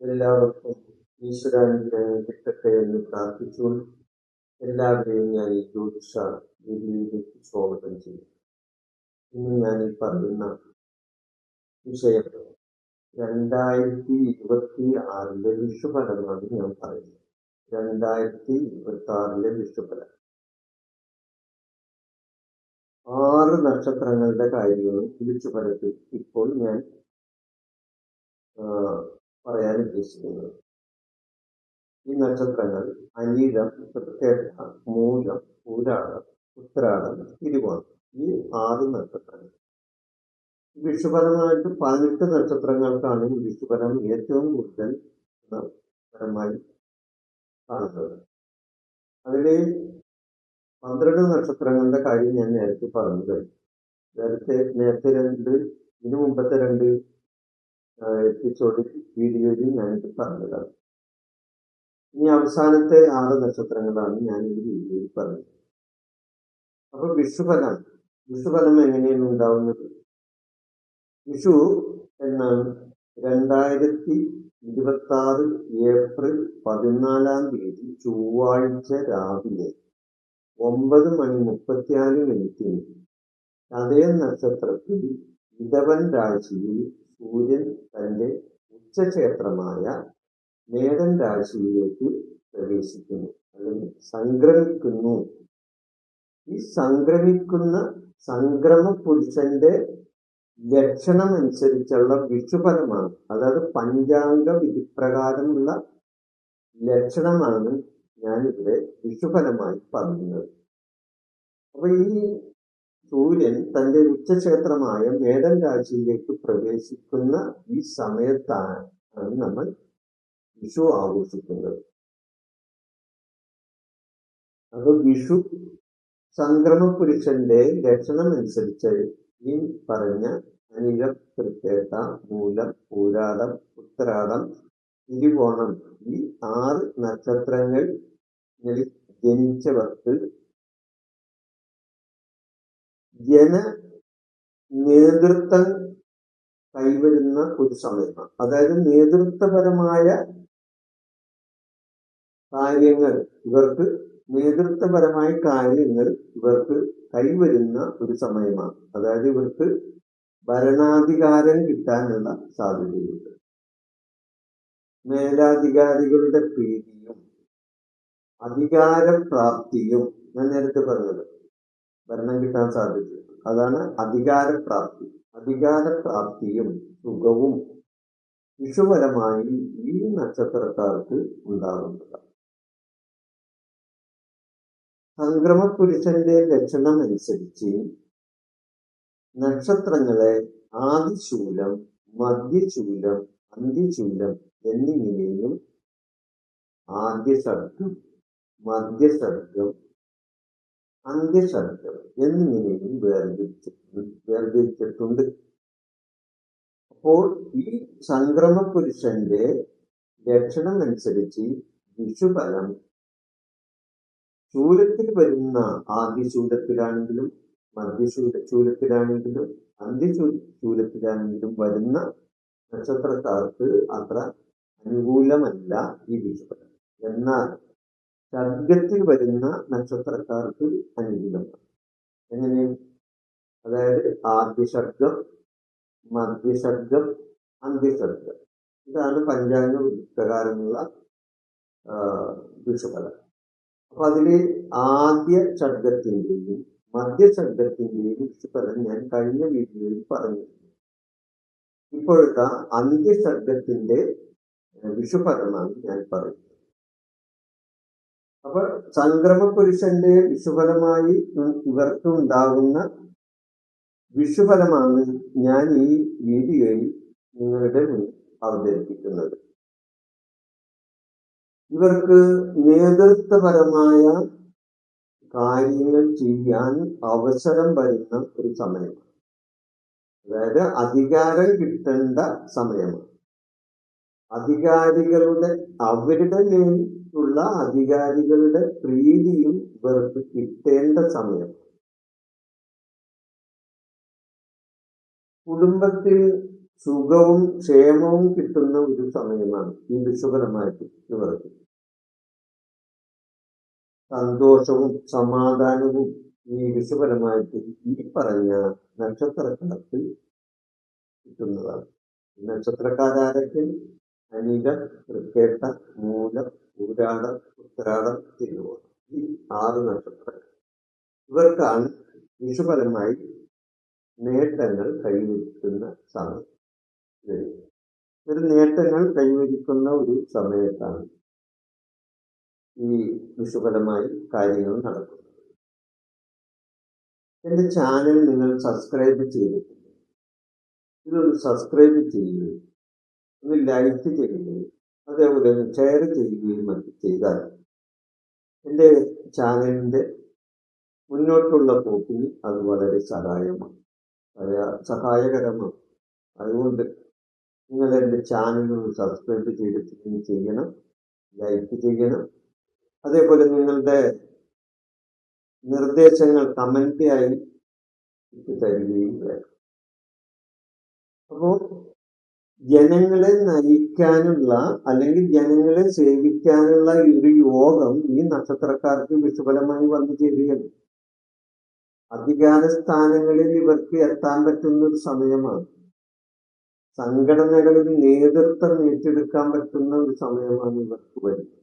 എല്ലാവർക്കും ഈശ്വരാനുഗ്രഹം പ്രാർത്ഥിച്ചുകൊണ്ട് എല്ലാവരെയും ഞാൻ ഈ ജ്യോതിഷ വിധിയിലേക്ക് സ്വാഗതം ചെയ്യും ഇന്ന് ഞാൻ ഈ പറയുന്ന വിഷയം രണ്ടായിരത്തി ഇരുപത്തി ആറിലെ വിഷുഫലമാണ് ഞാൻ പറയുന്നത്. രണ്ടായിരത്തി ഇരുപത്തി ആറിലെ വിഷുഫലം. ആറ് നക്ഷത്രങ്ങളുടെ കാര്യങ്ങളും വിഷുഫലത്തിൽ ഇപ്പോൾ ഞാൻ പറയാൻ ഉദ്ദേശിക്കുന്നത്. ഈ നക്ഷത്രങ്ങൾ അനീഴം പ്രത്യേക മൂലം പൂരാടം ഉത്തരാടം തിരുവോണം ഈ ആറ് നക്ഷത്രങ്ങൾ. വിഷുപരമായിട്ട് പതിനെട്ട് നക്ഷത്രങ്ങൾക്കാണ് വിഷുഫലം ഏറ്റവും കൂടുതൽ പരമായി കാണുന്നത്. അതിലെ പന്ത്രണ്ട് നക്ഷത്രങ്ങളുടെ കാര്യം ഞാൻ നേരത്തെ പറഞ്ഞു കഴിഞ്ഞു. നേരത്തെ നേരത്തെ രണ്ട് ഇതിനു മുമ്പത്തെ രണ്ട് എപ്പിസോഡിൽ വീഡിയോയിൽ ഞാനിത് പറഞ്ഞതാണ്. ഇനി അവസാനത്തെ ആറ് നക്ഷത്രങ്ങളാണ് ഞാൻ ഈ വീഡിയോയിൽ പറഞ്ഞത്. അപ്പൊ വിഷുഫലം വിഷുഫലം എങ്ങനെയാണ് ഉണ്ടാവുന്നത്? വിഷു എന്നാണ് രണ്ടായിരത്തി ഇരുപത്തി ആറ് ഏപ്രിൽ പതിനാലാം തീയതി ചൊവ്വാഴ്ച രാവിലെ ഒമ്പത് മണി മുപ്പത്തിയാറ് മിനിറ്റിന് അതേ നക്ഷത്രത്തിൽ ഇടവൻ രാശിയിൽ സൂര്യൻ തന്റെ ഉച്ചക്ഷേത്രമായ മേടൻ രാശിയിലേക്ക് പ്രവേശിക്കുന്നു അല്ലെങ്കിൽ സംക്രമിക്കുന്നു ഈ സംക്രമിക്കുന്ന സംക്രമ പുരുഷന്റെ ലക്ഷണം അനുസരിച്ചുള്ള വിഷുഫലമാണ്. അതായത് പഞ്ചാംഗ വിധിപ്രകാരമുള്ള ലക്ഷണമാണ് ഞാനിവിടെ വിഷുഫലമായി പറയുന്നത് അപ്പൊ ഈ സൂര്യൻ തന്റെ ഉച്ചക്ഷേത്രമായ മേടൻ രാശിയിലേക്ക് പ്രവേശിക്കുന്ന ഈ സമയത്താണ് നമ്മൾ വിഷു ആഘോഷിക്കുന്നത്. അപ്പൊ വിഷു സംക്രമ പുരുഷന്റെ ലക്ഷണം അനുസരിച്ച് ഈ പറഞ്ഞ അനിഴം തൃക്കേട്ട മൂലം പൂരാടം ഉത്തരാടം തിരുവോണം ഈ ആറ് നക്ഷത്രങ്ങളിൽ ജനിച്ചവർക്ക് ജന നേതൃത്വം കൈവരുന്ന ഒരു സമയമാണ്. അതായത് നേതൃത്വപരമായ കാര്യങ്ങൾ ഇവർക്ക് നേതൃത്വപരമായ കാര്യങ്ങൾ ഇവർക്ക് കൈവരുന്ന ഒരു സമയമാണ്. അതായത് ഇവർക്ക് ഭരണാധികാരം കിട്ടാനുള്ള സാധ്യതയുണ്ട്. മേലാധികാരികളുടെ പ്രീതിയും അധികാരപ്രാപ്തിയും ഞാൻ നേരത്തെ പറഞ്ഞത് ഭരണം കിട്ടാൻ സാധിച്ചു. അതാണ് അധികാരപ്രാപ്തി. അധികാരപ്രാപ്തിയും സുഖവും വിഷുപരമായി ഈ നക്ഷത്രക്കാർക്ക് ഉണ്ടാകുന്നത് സംക്രമ പുരുഷന്റെ ലക്ഷണം അനുസരിച്ച് നക്ഷത്രങ്ങളെ ആദിശൂലം മധ്യശൂലം അന്ത്യശൂലം എന്നിങ്ങനെയും ആദ്യസർഗം മധ്യസർഗം അന്ത്യസർഗം എന്നിങ്ങനെയും വേർതിരിച്ചിട്ടുണ്ട് വേർതിരിച്ചിട്ടുണ്ട്. അപ്പോൾ ഈ സംക്രമ പുരുഷന്റെ ലക്ഷണം അനുസരിച്ച് വിഷുഫലം ശൂലത്തിൽ വരുന്ന ആദ്യശൂലത്തിലാണെങ്കിലും മധ്യശൂല ശൂലത്തിലാണെങ്കിലും അന്ത്യശൂ ശൂലത്തിലാണെങ്കിലും വരുന്ന നക്ഷത്രക്കാർക്ക് അത്ര അനുകൂലമല്ല ഈ വിഷുഫലം. എന്നാൽ സർഗത്തിൽ വരുന്ന നക്ഷത്രക്കാർക്ക് അനുകൂലമാണ് എങ്ങനെ? അതായത് ആദ്യശബ്ദം മധ്യശബ്ദം അന്ത്യശബ്ദം ഇതാണ് പഞ്ചാംഗ പ്രകാരമുള്ള വിഷുഫലം അപ്പൊ അതിൽ ആദ്യ ശബ്ദത്തിന്റെയും മധ്യശബ്ദത്തിന്റെയും വിഷുഫലം ഞാൻ കഴിഞ്ഞ വീഡിയോയിൽ പറഞ്ഞിരുന്നു. ഇപ്പോഴത്തെ അന്ത്യശബ്ദത്തിന്റെ വിഷുഫലമാണ് ഞാൻ പറയുന്നത്. അപ്പൊ സംക്രമ പുരുഷന്റെ വിഷുഫലമായി ഇവർക്ക് ഉണ്ടാകുന്ന ഞാൻ ഈ വീഡിയോയിൽ നിങ്ങളുടെ മുന്നിൽ അവതരിപ്പിക്കുന്നത്. ഇവർക്ക് നേതൃത്വപരമായ കാര്യങ്ങൾ ചെയ്യാൻ അവസരം വരുന്ന ഒരു സമയമാണ്. അതായത് അധികാരം കിട്ടേണ്ട സമയമാണ്. അധികാരികളുടെ അവരുടെ ഉള്ള അധികാരികളുടെ പ്രീതിയും ഇവർക്ക് കിട്ടേണ്ട സമയം. കുടുംബത്തിൽ സുഖവും ക്ഷേമവും കിട്ടുന്ന ഒരു സമയമാണ് ഈ വിഷുപരമായിട്ട് ഇവർക്ക് സന്തോഷവും സമാധാനവും ഈ വിഷുപരമായിട്ട് ഈ പറഞ്ഞ നക്ഷത്രക്കാർക്ക് കിട്ടുന്നതാണ്. നക്ഷത്രക്കാരാരൊക്കെ അനിഴം തൃക്കേട്ട മൂലം ഊരാടം ഉത്തരാടം തിരുവോണം. ഈ ആറ് നക്ഷത്രങ്ങൾ. ഇവർക്കാണ് വിഷുപരമായി നേട്ടങ്ങൾ കൈവരിക്കുന്ന സമയം. ഒരു നേട്ടങ്ങൾ കൈവരിക്കുന്ന ഒരു സമയത്താണ് ഈ വിഷുപരമായി കാര്യങ്ങൾ നടക്കുന്നത്. എന്റെ ചാനൽ നിങ്ങൾ സബ്സ്ക്രൈബ് ചെയ്തിട്ടുണ്ട് ഇതൊന്ന് സബ്സ്ക്രൈബ് ചെയ്യുകയും ഒന്ന് ലൈക്ക് ചെയ്യുകയും അതേപോലെ തന്നെ ഷെയർ ചെയ്യുകയും മറ്റും ചെയ്താൽ എന്റെ ചാനലിന്റെ മുന്നോട്ടുള്ള പോക്കിന് അത് വളരെ സഹായമാണ്. സഹായകരമാണ്. അതുകൊണ്ട് നിങ്ങൾ എന്റെ ചാനൽ സബ്സ്ക്രൈബ് ചെയ്തിട്ട് ചെയ്യണം ലൈക്ക് ചെയ്യണം. അതേപോലെ നിങ്ങളുടെ നിർദ്ദേശങ്ങൾ കമന്റ് ആയി തരികയും വേണം. അപ്പോൾ ജനങ്ങളെ നയിക്കാനുള്ള അല്ലെങ്കിൽ ജനങ്ങളെ സേവിക്കാനുള്ള ഒരു യോഗം ഈ നക്ഷത്രക്കാർക്ക് വിഷുഫലമായി വന്നു ചേരുകയാണ്. അധികാര സ്ഥാനങ്ങളിൽ ഇവർക്ക് എത്താൻ പറ്റുന്ന ഒരു സമയമാണ്. സംഘടനകളിൽ നേതൃത്വം ഏറ്റെടുക്കാൻ പറ്റുന്ന ഒരു സമയമാണ് ഇവർക്ക് വരുന്നത്.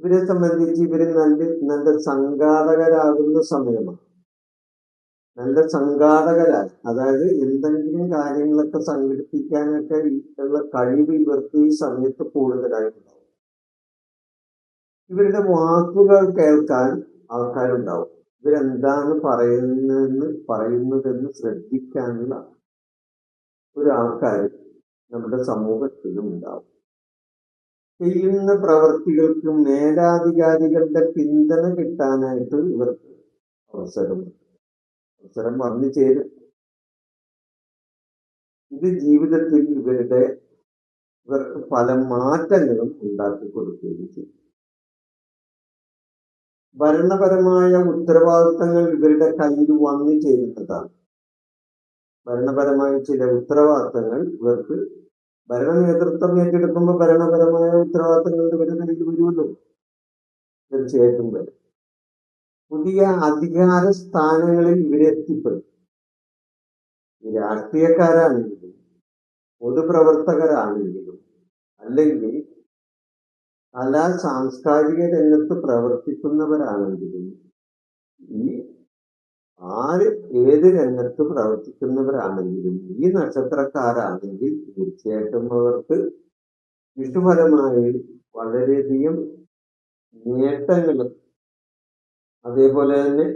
ഇവരെ സംബന്ധിച്ച് ഇവർ നല്ല നല്ല സംഘാടകരാകുന്ന സമയമാണ്. നല്ല സംഘാടകരായി അതായത് എന്തെങ്കിലും കാര്യങ്ങളൊക്കെ സംഘടിപ്പിക്കാനൊക്കെ ഉള്ള കഴിവ് ഇവർക്ക് ഈ സമയത്ത് കൂടുതലായിട്ടുണ്ടാവും. ഇവരുടെ വാക്കുകൾ കേൾക്കാൻ ആൾക്കാരുണ്ടാവും. ഇവരെന്താണ് പറയുന്നതെന്ന് പറയുന്നതെന്ന് ശ്രദ്ധിക്കാനുള്ള ഒരു ആൾക്കാർ നമ്മുടെ സമൂഹത്തിലും ഉണ്ടാവും. ചെയ്യുന്ന പ്രവർത്തികൾക്ക് മേലാധികാരികളുടെ പിന്തുണ കിട്ടാനായിട്ട് ഇവർക്ക് അവസരമുണ്ട്. അവസരം വന്നു ചേരും ഇത് ജീവിതത്തിൽ ഇവരുടെ ഇവർക്ക് പല മാറ്റങ്ങളും ഉണ്ടാക്കി കൊടുക്കുകയും ചെയ്യും ഭരണപരമായ ഉത്തരവാദിത്തങ്ങൾ ഇവരുടെ കയ്യിൽ വന്നു ചേരുന്നതാണ്. ഭരണപരമായ ചില ഉത്തരവാദിത്തങ്ങൾ ഇവർക്ക് ഭരണ നേതൃത്വം ഏറ്റെടുക്കുമ്പോൾ ഭരണപരമായ ഉത്തരവാദിത്തങ്ങൾ ഇവരുടെ കയ്യിൽ വരുമല്ലോ. തീർച്ചയായിട്ടും വരും. പുതിയ അധികാര സ്ഥാനങ്ങളിൽ ഇവരെത്തിപ്പെടും രാഷ്ട്രീയക്കാരാണെങ്കിലും പൊതുപ്രവർത്തകരാണെങ്കിലും അല്ലെങ്കിൽ കലാ സാംസ്കാരിക രംഗത്ത് പ്രവർത്തിക്കുന്നവരാണെങ്കിലും ഈ ആര് ഏത് രംഗത്ത് പ്രവർത്തിക്കുന്നവരാണെങ്കിലും ഈ നക്ഷത്രക്കാരാണെങ്കിൽ തീർച്ചയായിട്ടും അവർക്ക് വിഷുഫലമായി വളരെയധികം നേട്ടങ്ങളും അതേപോലെ തന്നെ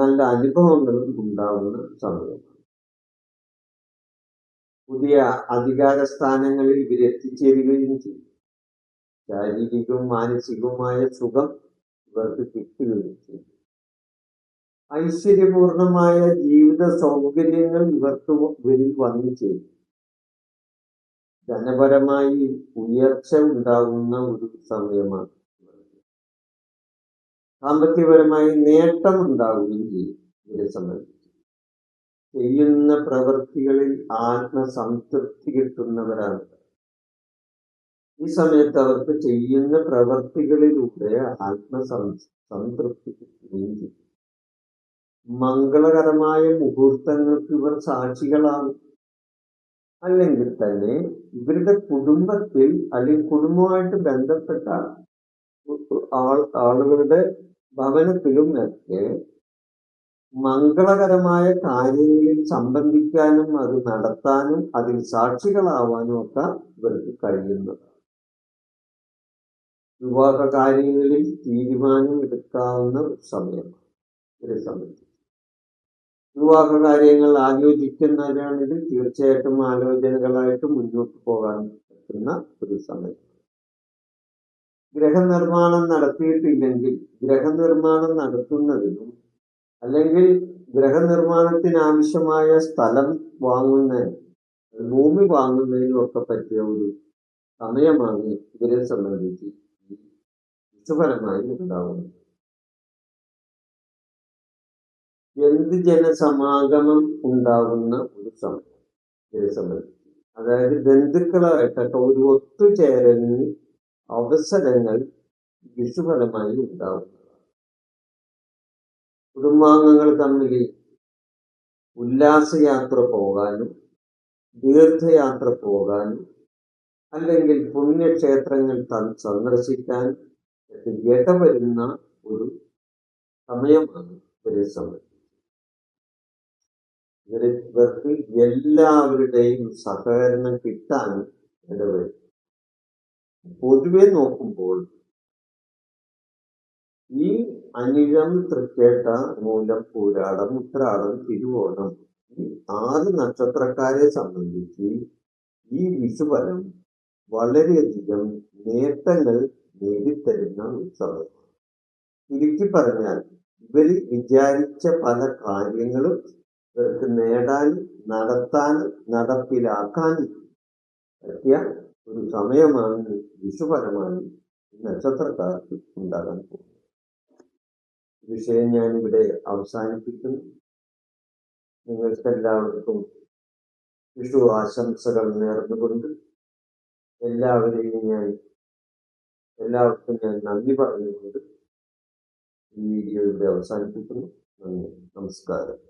നല്ല അനുഭവങ്ങളും ഉണ്ടാവുന്ന സമയമാണ്. പുതിയ അധികാര സ്ഥാനങ്ങളിൽ ഇവർ ചെയ്യും. ശാരീരികവും മാനസികവുമായ സുഖം ഇവർക്ക് കിട്ടുകയും ചെയ്യും. ഐശ്വര്യപൂർണമായ ജീവിത സൗകര്യങ്ങൾ ഇവർക്ക് ഇവരിൽ വന്നു ചേരും. ധനപരമായി ഉയർച്ച ഉണ്ടാകുന്ന ഒരു സമയമാണ്. സാമ്പത്തികപരമായി നേട്ടം ഉണ്ടാവുകയും ചെയ്യും ഇവരെ സംബന്ധിച്ച്. ചെയ്യുന്ന പ്രവൃത്തികളിൽ ആത്മസംതൃപ്തി കിട്ടുന്നവരാണ്. ഈ സമയത്ത് അവർക്ക് ചെയ്യുന്ന പ്രവൃത്തികളിലൂടെ ആത്മസം സംതൃപ്തി കിട്ടുകയും ചെയ്യും. മംഗളകരമായ മുഹൂർത്തങ്ങൾക്ക് ഇവർ സാക്ഷികളാകും അല്ലെങ്കിൽ തന്നെ ഇവരുടെ കുടുംബത്തിൽ അല്ലെങ്കിൽ കുടുംബമായിട്ട് ബന്ധപ്പെട്ട ആൾ ആളുകളുടെ ഭവനത്തിലും ഒക്കെ മംഗളകരമായ കാര്യങ്ങളിൽ സംബന്ധിക്കാനും അത് നടത്താനും അതിൽ സാക്ഷികളാവാനും ഒക്കെ ഇവർക്ക് കഴിയുന്നതാണ് വിവാഹ കാര്യങ്ങളിൽ തീരുമാനം എടുക്കാവുന്ന ഒരു സമയമാണ്. ഒരു സംബന്ധിച്ച് വിവാഹ കാര്യങ്ങൾ ആലോചിക്കുന്നവരാണിത് തീർച്ചയായിട്ടും ആലോചനകളായിട്ട് മുന്നോട്ട് പോകാൻ പറ്റുന്ന ഒരു സമയം. ഗ്രഹനിർമ്മാണം നടത്തിയിട്ടില്ലെങ്കിൽ ഗ്രഹനിർമ്മാണം നടത്തുന്നതിനും അല്ലെങ്കിൽ ഗ്രഹനിർമ്മാണത്തിന് ആവശ്യമായ സ്ഥലം വാങ്ങുന്ന ഭൂമി വാങ്ങുന്നതിനും ഒക്കെ പറ്റിയ ഒരു സമയമാണ് ഇവരെ സംബന്ധിച്ച് ഈ വിഷുഫലമായി ഉണ്ടാവുന്നത്. എന്ത് ജനസമാഗമം ഉണ്ടാവുന്ന ഒരു സമയം ഇവരെ സംബന്ധിച്ച്. അതായത് ബന്ധുക്കളായിട്ടൊക്കെ ഒരു ഒത്തുചേരലിന് അവസരങ്ങൾ വിഷുഫലമായി ഉണ്ടാവുന്നതാണ് കുടുംബാംഗങ്ങൾ തമ്മിൽ ഉല്ലാസയാത്ര പോകാനും ദീർഘയാത്ര പോകാനും അല്ലെങ്കിൽ പുണ്യക്ഷേത്രങ്ങൾ സന്ദർശിക്കാൻ ഇടവരുന്ന ഒരു സമയമാണ് ഇവരെ സംബന്ധിച്ച്. ഇവർക്ക് എല്ലാവരുടെയും സഹകരണം കിട്ടാൻ ഇടവരും. പൊതുവെ നോക്കുമ്പോൾ ഈ അനിഴം തൃക്കേട്ട മൂലം പൂരാടം ഉത്രാടം തിരുവോണം ഈ ആറ് നക്ഷത്രക്കാരെ സംബന്ധിച്ച് ഈ വിഷുഫലം വളരെയധികം നേട്ടങ്ങൾ നേടിത്തരുന്ന ഉത്സവമാണ്. ചുരുക്കി പറഞ്ഞാൽ ഇവർ വിചാരിച്ച പല കാര്യങ്ങളും ഇവർക്ക് നേടാനും നടത്താനും നടപ്പിലാക്കാനും പറ്റിയ ഒരു സമയമാണ് വിഷുപരമായി നക്ഷത്രക്കാർക്ക് ഉണ്ടാകാൻ പോകുന്നത്. വിഷയം ഞാനിവിടെ അവസാനിപ്പിക്കുന്നു. നിങ്ങൾക്കെല്ലാവർക്കും വിഷു ആശംസകൾ നേർന്നുകൊണ്ട് എല്ലാവരെയും ഞാൻ എല്ലാവർക്കും ഞാൻ നന്ദി പറഞ്ഞുകൊണ്ട് ഈ വീഡിയോ ഇവിടെ അവസാനിപ്പിക്കുന്നു. നന്ദി. നമസ്കാരം.